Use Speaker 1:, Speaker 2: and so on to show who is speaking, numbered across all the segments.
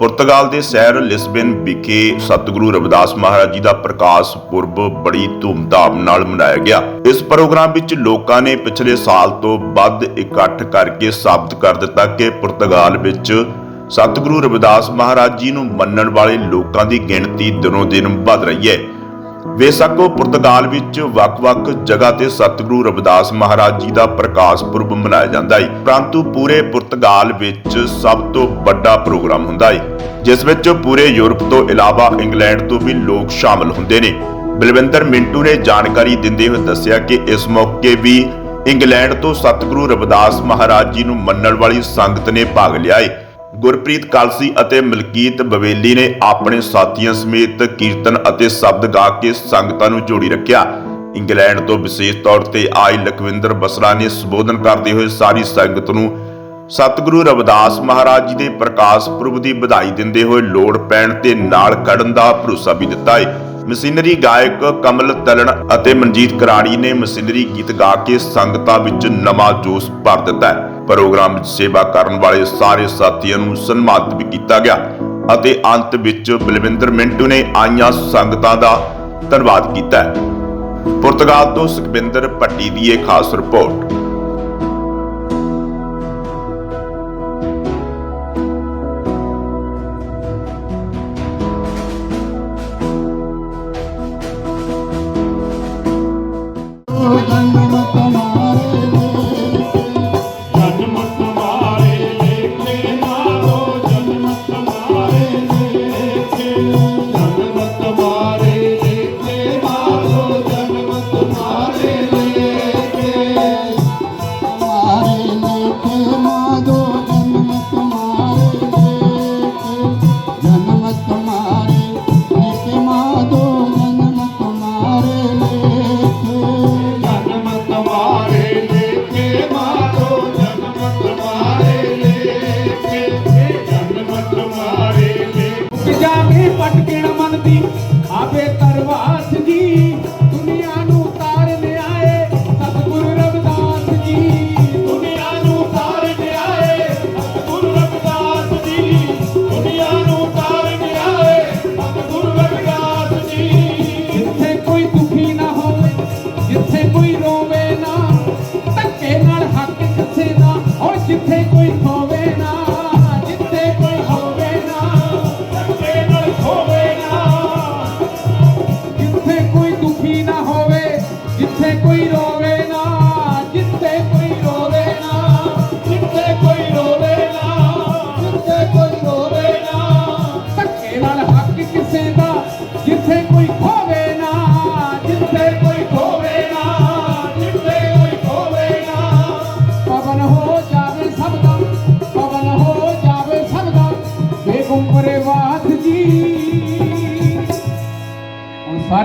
Speaker 1: ਪੁਰਤਗਾਲ ਦੇ ਸ਼ਹਿਰ ਲਿਸਬਨ ਵਿਖੇ ਸਤਿਗੁਰੂ ਰਵਿਦਾਸ ਮਹਾਰਾਜ ਜੀ ਦਾ ਪ੍ਰਕਾਸ਼ ਪੁਰਬ ਬੜੀ ਧੂਮਧਾਮ ਨਾਲ ਮਨਾਇਆ ਗਿਆ। ਇਸ ਪ੍ਰੋਗਰਾਮ ਵਿੱਚ ਲੋਕਾਂ ਨੇ ਪਿਛਲੇ ਸਾਲ ਤੋਂ ਵੱਧ ਇਕੱਠ ਕਰਕੇ ਸਾਬਤ ਕਰ ਦਿੱਤਾ ਕਿ ਪੁਰਤਗਾਲ ਵਿੱਚ ਸਤਿਗੁਰੂ ਰਵਿਦਾਸ ਮਹਾਰਾਜ ਜੀ ਨੂੰ ਮੰਨਣ ਵਾਲੇ ਲੋਕਾਂ ਦੀ ਗਿਣਤੀ ਦਿਨੋਂ ਦਿਨ ਵੱਧ ਰਹੀ ਹੈ। ਬੇਸ਼ੱਕ ਪੁਰਤਗਾਲ ਵਿੱਚ ਵੱਖ-ਵੱਖ ਜਗ੍ਹਾ ਤੇ ਸਤਿਗੁਰੂ ਰਵਿਦਾਸ ਮਹਾਰਾਜ ਜੀ ਦਾ ਪ੍ਰਕਾਸ਼ ਪੁਰਬ ਮਨਾਇਆ ਜਾਂਦਾ ਹੈ ਪਰੰਤੂ ਪੂਰੇ ਪੁਰਤਗਾਲ ਵਿੱਚ ਸਭ ਤੋਂ ਵੱਡਾ ਪ੍ਰੋਗਰਾਮ ਹੁੰਦਾ ਹੈ ਜਿਸ ਵਿੱਚ ਪੂਰੇ ਯੂਰਪ ਤੋਂ ਇਲਾਵਾ ਇੰਗਲੈਂਡ ਤੋਂ ਵੀ ਲੋਕ ਸ਼ਾਮਲ ਹੁੰਦੇ ਨੇ। ਬਲਵਿੰਦਰ ਮਿੰਟੂ ਨੇ ਜਾਣਕਾਰੀ ਦਿੰਦੇ ਹੋਏ ਦੱਸਿਆ ਕਿ ਇਸ ਮੌਕੇ ਵੀ ਇੰਗਲੈਂਡ ਤੋਂ ਸਤਿਗੁਰੂ ਰਵਿਦਾਸ ਮਹਾਰਾਜ ਜੀ ਨੂੰ ਮੰਨਣ ਵਾਲੀ ਸੰਗਤ ਨੇ ਭਾਗ ਲਿਆ ਹੈ ਗੁਰਪ੍ਰੀਤ ਕਾਲਸੀ ਅਤੇ ਮਲਕੀਤ ਬਵੇਲੀ ਨੇ ਆਪਣੇ ਸਾਥੀਆਂ ਸਮੇਤ ਕੀਰਤਨ ਅਤੇ ਸ਼ਬਦ ਗਾ ਕੇ ਸੰਗਤਾਂ ਨੂੰ ਜੋੜੀ ਰੱਖਿਆ। ਇੰਗਲੈਂਡ ਤੋਂ ਵਿਸ਼ੇਸ਼ ਤੌਰ ਤੇ ਆਏ ਲਖਵਿੰਦਰ ਬਸਰਾ ਨੇ ਸੰਬੋਧਨ ਕਰਦੇ ਹੋਏ ਸਾਰੀ ਸੰਗਤ ਨੂੰ ਸਤਿਗੁਰੂ ਰਵਿਦਾਸ ਮਹਾਰਾਜ ਜੀ ਦੇ ਪ੍ਰਕਾਸ਼ ਪੁਰਬ ਦੀ ਵਧਾਈ ਦਿੰਦੇ ਹੋਏ ਲੋੜ ਪੈਣ ਤੇ ਨਾਲ ਖੜਨ ਦਾ ਭਰੋਸਾ ਵੀ ਦਿੱਤਾ ਹੈ ਮਸ਼ੀਨਰੀ ਗਾਇਕ ਕਮਲ ਤਲਣ ਅਤੇ ਮਨਜੀਤ ਕਰਾੜੀ ਨੇ ਮਸ਼ੀਨਰੀ ਗੀਤ ਗਾ ਕੇ ਸੰਗਤਾਂ ਵਿੱਚ ਨਵਾਂ ਜੋਸ਼ ਭਰ ਦਿੱਤਾ ਹੈ। ਪ੍ਰੋਗਰਾਮ ਵਿੱਚ ਸੇਵਾ ਕਰਨ ਵਾਲੇ ਸਾਰੇ ਸਾਥੀਆਂ ਨੂੰ ਸਨਮਾਨਿਤ ਵੀ ਕੀਤਾ ਗਿਆ ਅਤੇ ਅੰਤ ਵਿੱਚ ਬਲਵਿੰਦਰ ਮਿੰਟੂ ਨੇ ਆਈਆਂ ਸੰਗਤਾਂ ਦਾ ਧੰਨਵਾਦ ਕੀਤਾ ਪੁਰਤਗਾਲ ਤੋਂ ਸੁਖਵਿੰਦਰ ਭੱਟੀ ਦੀ ਇਹ ਖਾਸ ਰਿਪੋਰਟ।
Speaker 2: ਓ ਜਿੱਥੇ ਕੋਈ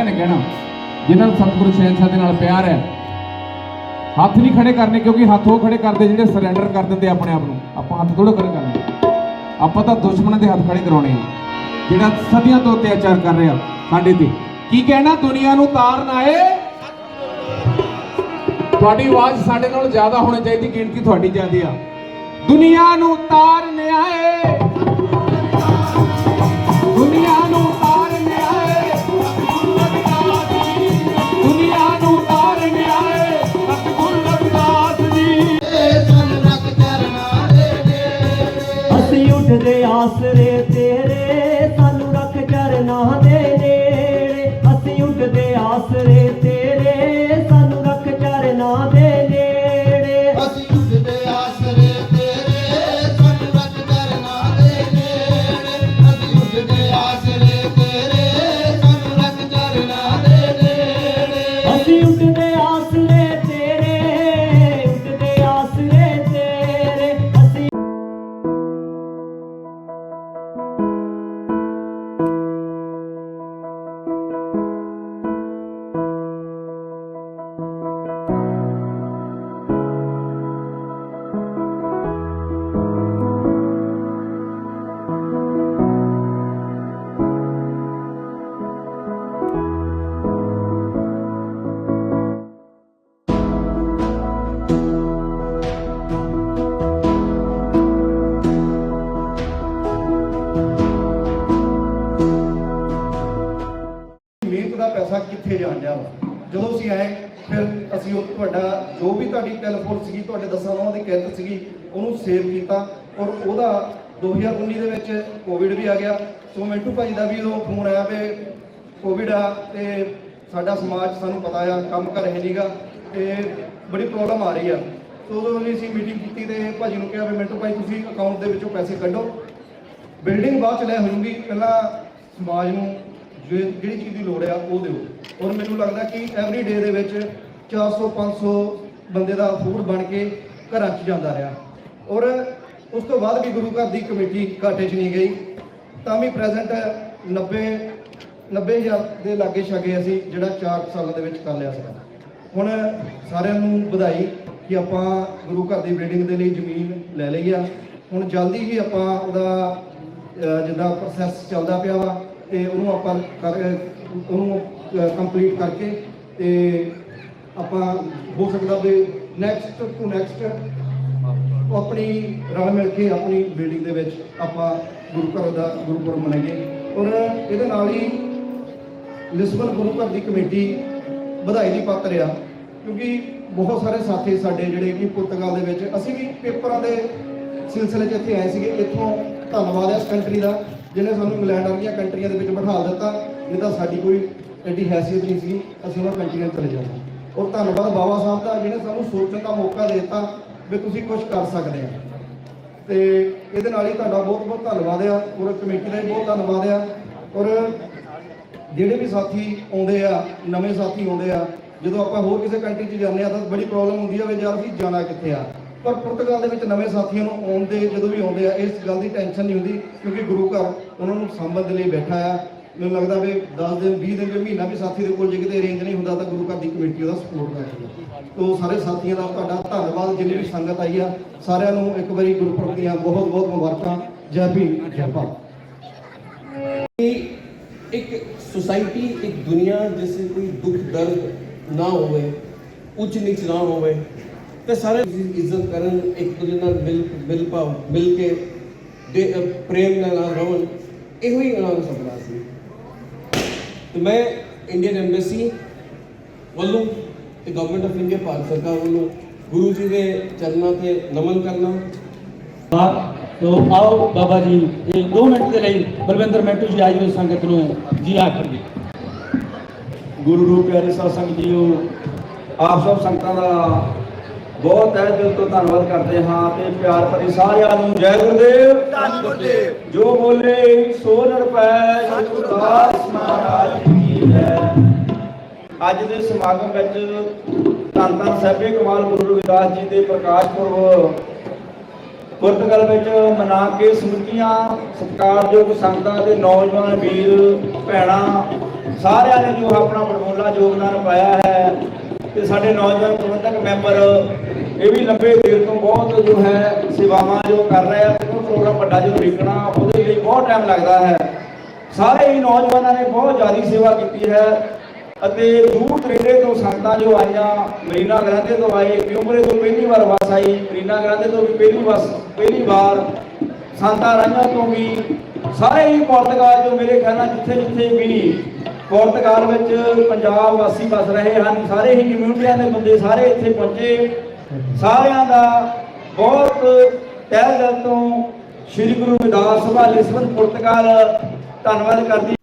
Speaker 2: ਸਾਰਿਆਂ ਨੇ ਕਹਿਣਾ, ਜਿਨ੍ਹਾਂ ਨੂੰ ਸਤਿਗੁਰੂ ਸ਼ਹਿਨशाह ਦੇ ਨਾਲ ਪਿਆਰ ਹੈ, ਹੱਥ ਨਹੀਂ ਖੜੇ ਕਰਨੇ ਕਿਉਂਕਿ ਹੱਥ ਉਹ ਖੜੇ ਕਰਦੇ ਜਿਹੜੇ ਸਰੈਂਡਰ ਕਰ ਦਿੰਦੇ ਆਪਣੇ ਆਪ ਨੂੰ। ਆਪਾਂ ਹੱਥ ਥੋੜ੍ਹਾ ਖੜੇ ਕਰਨੇ ਆਪਾਂ ਤਾਂ ਦੁਸ਼ਮਣਾਂ ਦੇ ਹੱਥ ਖੜੇ ਕਰਾਉਣੇ ਆ। ਜਿਹੜਾ ਸਦੀਆਂ ਤੋਂ ਅਤਿਆਚਾਰ ਕਰ ਰਿਹਾ ਸਾਡੇ ਤੇ। ਕੀ ਕਹਿਣਾ, ਦੁਨੀਆ ਨੂੰ ਤਾਰਨ ਆਏ? ਤੁਹਾਡੀ ਆਵਾਜ਼ ਸਾਡੇ ਨਾਲ ਜ਼ਿਆਦਾ ਹੋਣੀ ਚਾਹੀਦੀ, ਗਿਣਤੀ ਤੁਹਾਡੀ ਜ਼ਿਆਦੀ ਆ। ਦੁਨੀਆ ਨੂੰ ਤਾਰਨ ਆਏ। ਦੁਨੀਆ ਨੂੰ
Speaker 3: ਅਸੀਂ ਆਸਰੇ ਤੇਰੇ ਸਾਨੂੰ ਰੱਖ ਚਰਨਾਂ ਦੇ ਨੇੜੇ। ਅਸੀਂ ਉੱਠਦੇ ਆਸਰੇ
Speaker 4: ਪੈਸਾ ਜਾਣ ਡਿਆ ਵਾ? ਜਦੋਂ ਅਸੀਂ ਆਏ, ਫਿਰ ਅਸੀਂ ਉਹ ਤੁਹਾਡਾ ਜੋ ਵੀ ਤੁਹਾਡੀ ਟੈਲੀਫੋਨ ਸੀਗੀ, ਤੁਹਾਡੇ ਦੱਸਾਂ ਉਹਨਾਂ ਦੀ ਕਿਰਤ ਸੀਗੀ, ਉਹਨੂੰ ਸੇਵ ਕੀਤਾ ਔਰ ਉਹਦਾ 2019 ਦੇ ਵਿੱਚ ਕੋਵਿਡ ਵੀ ਆ ਗਿਆ। ਸੋ ਮਿੰਟੂ ਭਾਜੀ ਦਾ ਵੀ ਉਹ ਫੋਨ ਆਇਆ ਵੀ ਕੋਵਿਡ ਆ ਤੇ ਸਾਡਾ ਸਮਾਜ ਸਾਨੂੰ ਪਤਾ ਆ, ਕੰਮ ਕਰ ਹੈ ਨਹੀਂਗਾ ਤੇ ਬੜੀ ਪ੍ਰੋਬਲਮ ਆ ਰਹੀ ਆ। ਸੋ ਉਦੋਂ ਵੀ ਅਸੀਂ ਮੀਟਿੰਗ ਕੀਤੀ ਤੇ ਭਾਜੀ ਨੂੰ ਕਿਹਾ ਵੀ ਮਿੰਟੂ ਭਾਈ ਤੁਸੀਂ ਅਕਾਊਂਟ ਦੇ ਵਿੱਚੋਂ ਪੈਸੇ ਕੱਢੋ। ਬਿਲਡਿੰਗ ਬਾਅਦ ਚ ਲੈ ਹੋਊਗੀ, ਪਹਿਲਾਂ ਸਮਾਜ ਨੂੰ ਜਿਹੜੀ ਚੀਜ਼ ਦੀ ਲੋੜ ਆ, ਉਹ ਦਿਓ। ਔਰ ਮੈਨੂੰ ਲੱਗਦਾ ਕਿ ਐਵਰੀ ਡੇ ਦੇ ਵਿੱਚ 400 500 ਬੰਦੇ ਦਾ ਫੂਡ ਬਣ ਕੇ ਘਰਾਂ 'ਚ ਜਾਂਦਾ ਰਿਹਾ। ਔਰ ਉਸ ਤੋਂ ਬਾਅਦ ਵੀ ਗੁਰੂ ਘਰ ਦੀ ਕਮੇਟੀ ਘਾਟੇ 'ਚ ਨਹੀਂ ਗਈ। ਤਾਂ ਵੀ ਪ੍ਰੈਜ਼ੈਂਟ 90 90000 ਦੇ ਲਾਗੇ ਛਾਗੇ ਅਸੀਂ ਜਿਹੜਾ 4 ਸਾਲਾਂ ਦੇ ਵਿੱਚ ਕਰ ਲਿਆ ਸੀ ਹੁਣ ਸਾਰਿਆਂ ਨੂੰ ਵਧਾਈ ਕਿ ਆਪਾਂ ਗੁਰੂ ਘਰ ਦੀ ਬਿਲਡਿੰਗ ਦੇ ਲਈ ਜ਼ਮੀਨ ਲੈ ਲਈ ਆ। ਹੁਣ ਜਲਦੀ ਹੀ ਆਪਾਂ ਉਹਦਾ ਜਿੱਦਾਂ ਪ੍ਰੋਸੈਸ ਚੱਲਦਾ ਪਿਆ ਵਾ ਤੇ ਉਹਨੂੰ ਆਪਾਂ ਕਰ, ਉਹਨੂੰ ਕੰਪਲੀਟ ਕਰਕੇ ਤੇ ਆਪਾਂ ਹੋ ਸਕਦਾ ਵੀ ਨੈਕਸਟ ਟੂ ਨੈਕਸਟ ਆਪਣੀ ਰਲ ਮਿਲ ਕੇ ਆਪਣੀ ਬਿਲਡਿੰਗ ਦੇ ਵਿੱਚ ਆਪਾਂ ਗੁਰੂ ਘਰ ਦਾ ਗੁਰਪੁਰਬ ਮਨਾਈਏ। ਔਰ ਇਹਦੇ ਨਾਲ ਹੀ ਲਿਸਬਨ ਗੁਰੂ ਘਰ ਦੀ ਕਮੇਟੀ ਵਧਾਈ ਦੀ ਪਾਤਰ ਆ, ਕਿਉਂਕਿ ਬਹੁਤ ਸਾਰੇ ਸਾਥੀ ਸਾਡੇ ਜਿਹੜੇ ਕਿ ਪੁਰਤਗਾਲ ਦੇ ਵਿੱਚ, ਅਸੀਂ ਵੀ ਪੇਪਰਾਂ ਦੇ ਸਿਲਸਿਲੇ 'ਚ ਇੱਥੇ ਆਏ ਸੀਗੇ, ਇੱਥੋਂ ਧੰਨਵਾਦ ਹੈ ਇਸ ਕੰਟਰੀ ਦਾ। ਜਿਹਨੇ ਸਾਨੂੰ ਇੰਗਲੈਂਡ ਵਰਗੀਆਂ ਕੰਟਰੀਆਂ ਦੇ ਵਿੱਚ ਬਿਠਾ ਦਿੱਤਾ ਨਹੀਂ ਤਾਂ ਸਾਡੀ ਕੋਈ ਐਡੀ ਹੈਸੀਅਤ ਨਹੀਂ ਸੀ, ਅਸੀਂ ਉਹਨਾਂ ਕੰਟਰੀਆਂ 'ਚ ਚਲੇ ਜਾਂਦੇ ਔਰ ਧੰਨਵਾਦ ਬਾਬਾ ਸਾਹਿਬ ਦਾ, ਜਿਹਨੇ ਸਾਨੂੰ ਸੋਚਣ ਦਾ ਮੌਕਾ ਦੇ ਦਿੱਤਾ ਵੀ ਤੁਸੀਂ ਕੁਝ ਕਰ ਸਕਦੇ ਆ ਤੇ ਇਹਦੇ ਨਾਲ ਹੀ ਤੁਹਾਡਾ ਬਹੁਤ ਬਹੁਤ ਧੰਨਵਾਦ ਆ, ਔਰ ਕਮੇਟੀ ਦਾ ਵੀ ਬਹੁਤ ਧੰਨਵਾਦ ਆ। ਔਰ ਜਿਹੜੇ ਵੀ ਸਾਥੀ ਆਉਂਦੇ ਆ, ਨਵੇਂ ਸਾਥੀ ਆਉਂਦੇ ਆ, ਜਦੋਂ ਆਪਾਂ ਹੋਰ ਕਿਸੇ ਕੰਟਰੀ 'ਚ ਜਾਂਦੇ ਆ ਤਾਂ ਬੜੀ ਪ੍ਰੋਬਲਮ ਹੁੰਦੀ ਆ ਵੀ ਯਾਰ ਅਸੀਂ ਜਾਣਾ ਕਿੱਥੇ ਆ? ਪਰ ਪੁਰਤਗਾਲ ਦੇ ਵਿੱਚ ਨਵੇਂ ਸਾਥੀਆਂ ਨੂੰ ਆਉਂਦੇ ਜਦੋਂ ਵੀ ਆਉਂਦੇ ਆ, ਇਸ ਗੱਲ ਦੀ ਟੈਨਸ਼ਨ ਨਹੀਂ ਹੁੰਦੀ ਕਿਉਂਕਿ ਗੁਰੂ ਘਰ ਉਹਨਾਂ ਨੂੰ ਸੰਭਲ ਦੇ ਲਈ ਬੈਠਾ ਆ। ਮੈਨੂੰ ਲੱਗਦਾ ਵੀ 10 ਦਿਨ 20 ਦਿਨ ਜਾਂ ਮਹੀਨਾ ਵੀ ਸਾਥੀ ਦੇ ਕੋਲ ਜੇ ਕਿਤੇ ਅਰੇਂਜ ਨਹੀਂ ਹੁੰਦਾ ਤਾਂ ਗੁਰੂ ਘਰ ਦੀ ਕਮੇਟੀ ਉਹਦਾ ਸਪੋਰਟ ਕਰਦੀ ਹੈ ਤੋ ਸਾਰੇ ਸਾਥੀਆਂ ਦਾ ਤੁਹਾਡਾ ਧੰਨਵਾਦ, ਜਿੰਨੀ ਵੀ ਸੰਗਤ ਆਈ ਆ, ਸਾਰਿਆਂ ਨੂੰ ਇੱਕ ਵਾਰੀ ਗੁਰਪੁਰਬ ਦੀਆਂ ਬਹੁਤ ਬਹੁਤ ਮੁਬਾਰਕਾਂ। ਜੈ ਭੀਮ, ਜੈ ਭਾਰਤ।
Speaker 5: ਇੱਕ ਸੁਸਾਇਟੀ ਇੱਕ ਦੁਨੀਆ ਜਿਸ ਕੋਈ ਦੁੱਖ ਦਰਦ ਨਾ ਹੋਵੇ ਉੱਚ ਨੀਚ ਨਾ ਹੋਵੇ ਤੇ ਸਾਰੇ ਇੱਜ਼ਤ ਕਰਨ ਇੱਕ ਦੂਜੇ ਨਾਲ ਮਿਲ ਮਿਲ ਪਾਓ ਮਿਲ ਕੇ ਦੇ ਪ੍ਰੇਮ ਨਾਲ ਰਹਣ ਇਹੋ ਹੀ ਉਹਨਾਂ ਦਾ ਸੁਪਨਾ ਸੀ। ਤੇ ਮੈਂ ਇੰਡੀਅਨ ਐਮਬੈਸੀ ਵੱਲੋਂ ਤੇ ਗਵਰਨਮੈਂਟ ਆਫ ਇੰਡੀਆ ਭਾਰਤ ਸਰਕਾਰ ਵੱਲੋਂ ਗੁਰੂ ਜੀ ਦੇ ਚਰਨਾਂ ਤੇ ਨਮਨ ਕਰਨਾ।
Speaker 2: ਬਾਤ ਤੋ ਆਓ ਬਾਬਾ ਜੀ ਇਹ 2 ਮਿੰਟ ਦੇ ਲਈ ਬਲਵਿੰਦਰ ਮੈਂਟੂ ਜੀ ਆਜ ਦੀ ਸੰਗਤ ਨੂੰ ਜੀ ਆਖਣਗੇ
Speaker 6: ਗੁਰੂ ਰੂਪ ਪਿਆਰੇ ਸਾਧ ਸੰਗਤ ਜੀਓ ਆਪ ਸਭ ਸੰਗਤਾਂ ਦਾ ਬਹੁਤ ਤਹਿ ਦਿਲ ਤੋਂ ਧੰਨਵਾਦ ਕਰਦੇ ਹਾਂ ਤੇ ਪਿਆਰ ਭਰੀ ਸਾਰਿਆਂ ਨੂੰ ਜੈ ਗੁਰਦੇਵ। ਧੰਨ ਗੁਰਦੇਵ। ਜੋ ਬੋਲੇ ਸੋ ਨਰ ਪੈ ਸਤਿਗੁਰੂ ਦਾਸ ਮਹਾਰਾਜ ਕੀ ਜੈ। ਅੱਜ ਦੇ ਸਮਾਗਮ ਵਿੱਚ ਧੰਨ ਧੰਨ ਸਹਿਬੇ ਕਮਾਲ ਗੁਰੂ ਰਵਿਦਾਸ ਜੀ ਦੇ ਪ੍ਰਕਾਸ਼ ਪੁਰਬ ਪੁਰਤਗਾਲ ਵਿੱਚ ਮਨਾ ਕੇ ਸਮੁੱਚੀਆਂ ਸਤਿਕਾਰਯੋਗ ਸੰਗਤਾਂ ਦੇ ਨੌਜਵਾਨ ਵੀਰ ਭੈਣਾਂ ਸਾਰਿਆਂ ਨੇ ਜੋ ਆਪਣਾ ਬੜਮੋਲਾ ਯੋਗਦਾਨ ਪਾਇਆ ਹੈ ਤੇ ਸਾਡੇ ਨੌਜਵਾਨ ਪ੍ਰਬੰਧਕ ਮੈਂਬਰ, ਇਹ ਵੀ ਲੰਬੇ ਦੇਰ ਤੋਂ ਬਹੁਤ ਜੋ ਹੈ ਸੇਵਾਵਾਂ ਜੋ ਕਰ ਰਹੇ ਆ ਉਹ ਪ੍ਰੋਗਰਾਮ ਵੱਡਾ ਜੋ ਦੇਖਣਾ, ਉਹਦੇ ਲਈ ਬਹੁਤ ਟਾਈਮ ਲੱਗਦਾ ਹੈ। ਸਾਰੇ ਹੀ ਨੌਜਵਾਨਾਂ ਨੇ ਬਹੁਤ ਜ਼ਿਆਦਾ ਸੇਵਾ ਕੀਤੀ ਹੈ ਅਤੇ ਦੂਰ ਦਰੇਡੇ ਤੋਂ ਸੰਗਤਾਂ ਜੋ ਆਈਆਂ, ਮਰੀਨਾ ਗ੍ਰਾਂਦੇ ਤੋਂ ਆਏ ਪਿਉਮਰੇ ਤੋਂ ਪਹਿਲੀ ਵਾਰ ਬੱਸ ਆਈ, ਮਰੀਨਾ ਗ੍ਰਾਂਦੇ ਤੋਂ ਵੀ ਪਹਿਲੀ ਬੱਸ, ਪਹਿਲੀ ਵਾਰ ਸੰਤਾਂ ਰਾਈਆਂ ਤੋਂ ਵੀ ਸਾਰੇ ਹੀ ਪੁਰਤਗਾਲ ਜੋ ਮੇਰੇ ਖਿਆਲ ਨਾਲ ਜਿੱਥੇ ਜਿੱਥੇ ਵੀ ਪੁਰਤਗਾਲ ਵਿੱਚ ਪੰਜਾਬ ਵਾਸੀ ਵਸ ਰਹੇ ਹਨ। ਸਾਰੇ ਹੀ ਕਮਿਊਨਿਟੀਆਂ ਦੇ ਬੰਦੇ ਸਾਰੇ ਇੱਥੇ ਪਹੁੰਚੇ। ਸਾਰਿਆਂ ਦਾ ਬਹੁਤ ਤਹਿ ਦਿਲ ਤੋਂ ਸ੍ਰੀ ਗੁਰੂ ਰਵਿਦਾਸ ਸਭਾ ਲਿਸਬਨ ਪੁਰਤਗਾਲ ਧੰਨਵਾਦ ਕਰਦੀ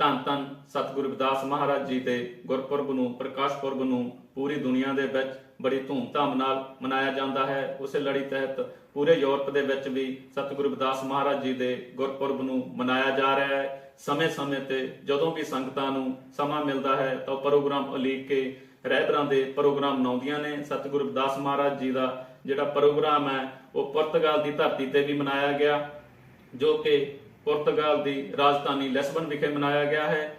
Speaker 7: ਧੰਨ ਧੰਨ ਸਤਿਗੁਰੂ ਰਵਿਦਾਸ ਮਹਾਰਾਜ ਜੀ ਦੇ ਗੁਰਪੁਰਬ ਨੂੰ, ਪ੍ਰਕਾਸ਼ ਪੁਰਬ ਨੂੰ ਪੂਰੀ ਦੁਨੀਆ ਦੇ ਵਿੱਚ ਬੜੀ ਧੂਮਧਾਮ ਨਾਲ ਮਨਾਇਆ ਜਾਂਦਾ ਹੈ। ਉਸੇ ਲੜੀ ਤਹਿਤ ਪੂਰੇ ਯੂਰਪ ਦੇ ਵਿੱਚ ਵੀ ਸਤਿਗੁਰੂ ਰਵਿਦਾਸ ਮਹਾਰਾਜ ਜੀ ਦੇ ਗੁਰਪੁਰਬ ਨੂੰ ਮਨਾਇਆ ਜਾ ਰਿਹਾ ਹੈ। ਸਮੇਂ-ਸਮੇਂ ਤੇ ਜਦੋਂ ਵੀ ਸੰਗਤਾਂ ਨੂੰ ਸਮਾਂ ਮਿਲਦਾ ਹੈ ਤਾਂ ਉਹ ਪ੍ਰੋਗਰਾਮ ਉਲੀਕ ਕੇ ਰਹਿਬਰਾਂ ਦੇ ਪ੍ਰੋਗਰਾਮ ਮਨਾਉਂਦੀਆਂ ਨੇ। ਸਤਿਗੁਰੂ ਰਵਿਦਾਸ ਮਹਾਰਾਜ ਜੀ ਦਾ ਜਿਹੜਾ ਪ੍ਰੋਗਰਾਮ ਹੈ, ਉਹ ਪੁਰਤਗਾਲ ਦੀ ਧਰਤੀ ਤੇ ਵੀ ਮਨਾਇਆ ਗਿਆ, ਜੋ ਕਿ ਪੁਰਤਗਾਲ ਦੀ ਰਾਜਧਾਨੀ ਲਿਸਬਨ ਵਿਖੇ ਮਨਾਇਆ ਗਿਆ ਹੈ।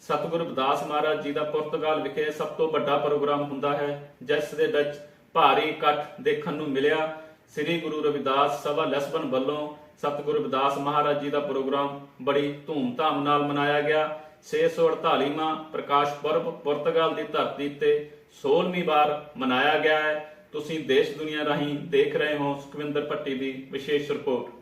Speaker 7: ਸਤਿਗੁਰੂ ਰਵਿਦਾਸ ਮਹਾਰਾਜ ਜੀ ਦਾ ਪੁਰਤਗਾਲ ਵਿਖੇ ਸਭ ਤੋਂ ਵੱਡਾ ਪ੍ਰੋਗਰਾਮ ਹੁੰਦਾ ਹੈ, ਜਿਸ ਦੇ ਵਿੱਚ ਭਾਰੀ ਇਕੱਠ ਦੇਖਣ ਨੂੰ ਮਿਲਿਆ। ਸ੍ਰੀ ਗੁਰੂ ਰਵਿਦਾਸ ਸਭਾ ਲਿਸਬਨ ਵੱਲੋਂ ਸਤਿਗੁਰੂ ਰਵਿਦਾਸ ਮਹਾਰਾਜ ਜੀ ਦਾ ਪ੍ਰੋਗਰਾਮ ਬੜੀ ਧੂਮਧਾਮ ਨਾਲ ਮਨਾਇਆ ਗਿਆ। 648ਵਾਂ ਪ੍ਰਕਾਸ਼ ਪੁਰਬ ਪੁਰਤਗਾਲ ਦੀ ਧਰਤੀ ਤੇ 16ਵੀਂ ਵਾਰ ਮਨਾਇਆ ਗਿਆ ਹੈ। ਤੁਸੀਂ ਦੇਸ਼ ਦੁਨੀਆ ਰਾਹੀਂ ਦੇਖ ਰਹੇ ਹੋ ਸੁਖਵਿੰਦਰ ਭੱਟੀ ਦੀ ਵਿਸ਼ੇਸ਼ ਰਿਪੋਰਟ।